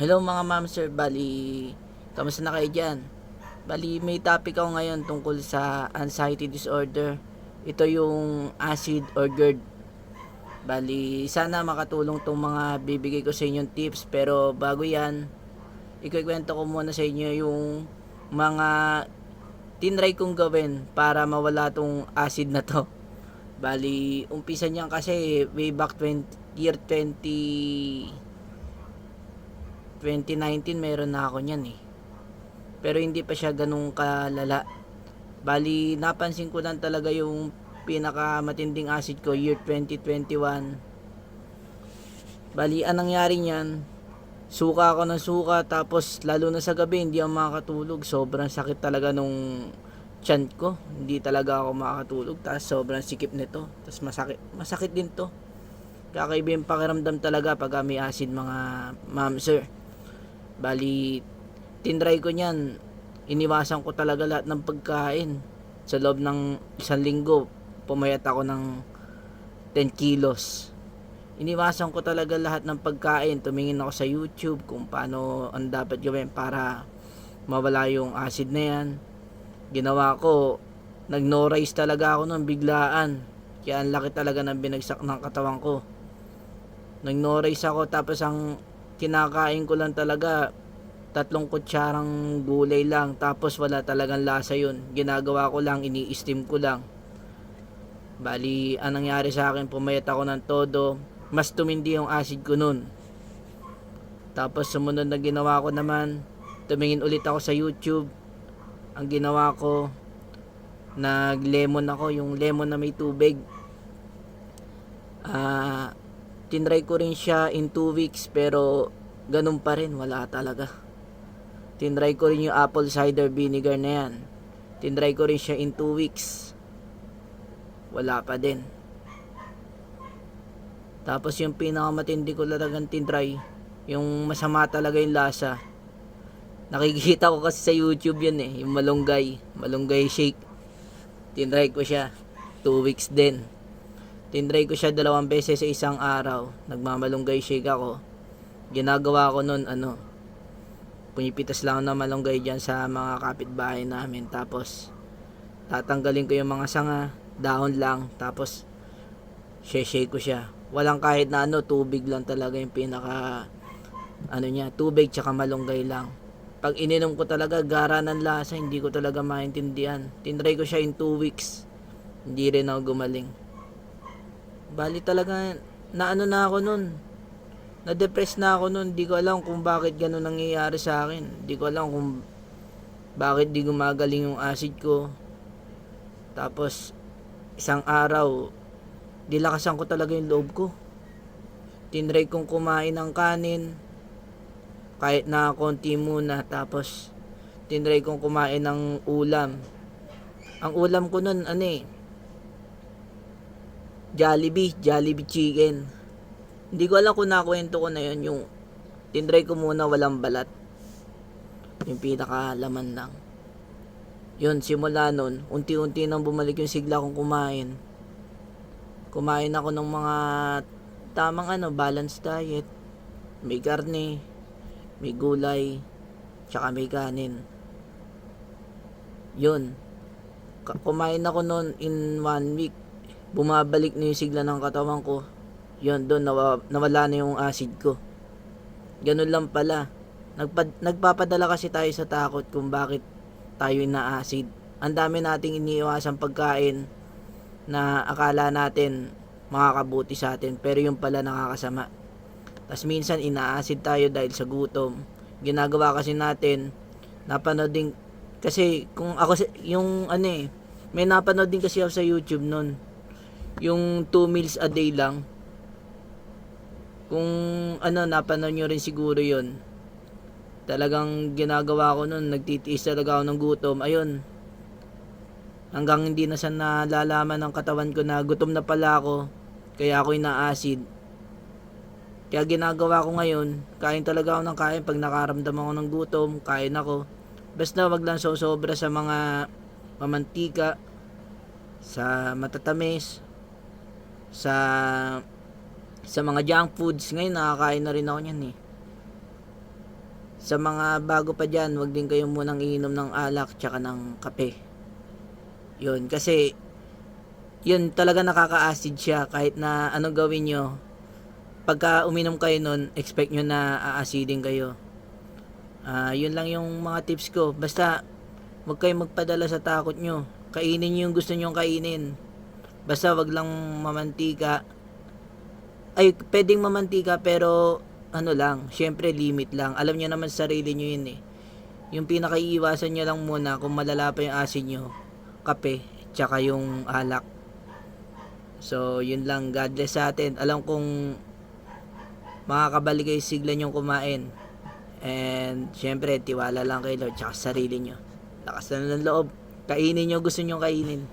Hello mga ma'am sir, bali, kamusta na kayo dyan? Bali, may topic ako ngayon tungkol sa anxiety disorder. Ito yung acid or GERD. Bali, sana makatulong tong mga bibigay ko sa inyong tips. Pero bago yan, ikukwento ko muna sa inyo yung mga tinry kong gawin para mawala tong acid na to. Bali, umpisa niyan kasi way back 20, year 20 2019 meron na ako niyan eh. Pero hindi pa siya ganun kalala. Bali, napansin ko lang talaga yung pinaka matinding acid ko year 2021. Bali, anong nangyari niyan? Suka ako ng suka tapos lalo na sa gabi hindi ako makakatulog. Sobrang sakit talaga nung tiyan ko. Hindi talaga ako makakatulog. Tapos sobrang sikip nito. Tapos masakit, masakit din to. Kakaiba yung pakiramdam talaga pag may acid mga ma'am sir. Bali, tinry ko niyan. Iniwasan ko talaga lahat ng pagkain. Sa loob ng isang linggo, pumayat ako ng 10 kilos. Iniwasan ko talaga lahat ng pagkain. Tumingin ako sa YouTube kung paano ang dapat gawin para mawala yung acid na yan. Ginawa ko, nag-no rice talaga ako nung biglaan. Kaya ang laki talaga ng binagsak ng katawan ko. Nag-no rice ako tapos ang kinakain ko lang talaga tatlong kutsarang gulay lang tapos wala talagang lasa yun. Ginagawa ko lang ini-steam ko lang. Bali ang nangyari sa akin pumayat ako ng todo mas tumindi yung acid ko nun. Tapos sumunod na ginawa ko naman tumingin ulit ako sa youtube. Ang ginawa ko nag lemon ako yung lemon na may tubig. Ah tinry ko rin siya in 2 weeks pero ganun pa rin wala talaga. Tinry ko rin yung apple cider vinegar na yan. Tinry ko rin siya in 2 weeks. Wala pa din. Tapos yung pinakamatindi ko talagang tinry yung masama talaga yung lasa. Nakikita ko kasi sa youtube yun eh yung malunggay. Malunggay shake. Tinry ko siya. 2 weeks din Tinry ko siya dalawang beses sa isang araw. Nagmamalunggay shake ako. Ginagawa ko nun, ano, punipitas lang ng malunggay dyan sa mga kapitbahay namin. Tapos, tatanggalin ko yung mga sanga, dahon lang, tapos, shake ko siya. Walang kahit na ano, tubig lang talaga yung pinaka, ano niya, tubig tsaka malunggay lang. Pag ininom ko talaga, gara ng lasa, hindi ko talaga maintindihan. Tinry ko siya in 2 weeks. Hindi rin ako gumaling. Bali talaga, naano na ako nun. Na-depress na ako nun. Di ko alam kung bakit ganun nangyayari sa akin. Di ko alam kung bakit di gumagaling yung acid ko. Tapos, isang araw, dilakasan ko talaga yung loob ko. Tinry kong kumain ng kanin. Kahit na konti muna. Tapos, tinry kong kumain ng ulam. Ang ulam ko nun, ano eh, Jollibee, Jollibee chicken. Hindi ko alam kung nakwento ko na yun, yung tinry ko muna walang balat. Yung pinaka laman lang. Yun, simula nun, unti-unti nang bumalik yung sigla kong kumain. Kumain ako ng mga tamang ano, balanced diet. May karne, may gulay, tsaka may kanin. Yun. Kumain ako nun in one week bumabalik na yung sigla ng katawan ko. Yun, doon nawa, nawala na yung acid ko. Ganun lang pala. Nagpa, nagpapadala kasi tayo sa takot kung bakit tayo na-acid. Ang dami nating iniiwasang pagkain na akala natin makakabuti sa atin pero yung pala nakakasama. Tapos minsan ina-acid tayo dahil sa gutom. Ginagawa kasi natin napanood din kasi kung ako yung ano eh may napanood din kasi ako sa YouTube noon yung 2 meals a day lang. Kung ano, napanood nyo rin siguro yon Talagang ginagawa ko nun, nagtitiis talaga ako ng gutom. Ayun, hanggang hindi na siya nalalaman ng katawan ko na gutom na pala ako, kaya ako ina-acid. Kaya ginagawa ko ngayon, kain talaga ako ng kain pag nakaramdam ako ng gutom, kain ako. Basta wag lang sobra sa mga mamantika, sa matatamis, sa sa mga junk foods ngayon nakakain na rin ako niyan eh Sa mga bago pa dyan, wag din kayo munang iinom ng alak tsaka ng kape. Yun, kasi yun talaga nakaka-acid siya kahit na anong gawin nyo. Pagka uminom kayo nun, expect nyo na aacidin kayo. Ah, yun lang yung mga tips ko. Basta, wag kayo magpadala sa takot nyo. Kainin nyo yung gusto nyo kainin. Basta wag lang mamantika. Ay, pwedeng mamantika pero ano lang, syempre limit lang. Alam nyo naman sa sarili nyo yun eh. Yung pinakaiiwasan nyo lang muna kung malala pa yung asin nyo, kape, tsaka yung alak. So, yun lang. God bless sa atin. Alam kong makakabalik kayo sigla nyong kumain. And, syempre, tiwala lang kay Lord tsaka sa sarili nyo. Lakas na ng loob. Kainin nyo gusto nyo kainin.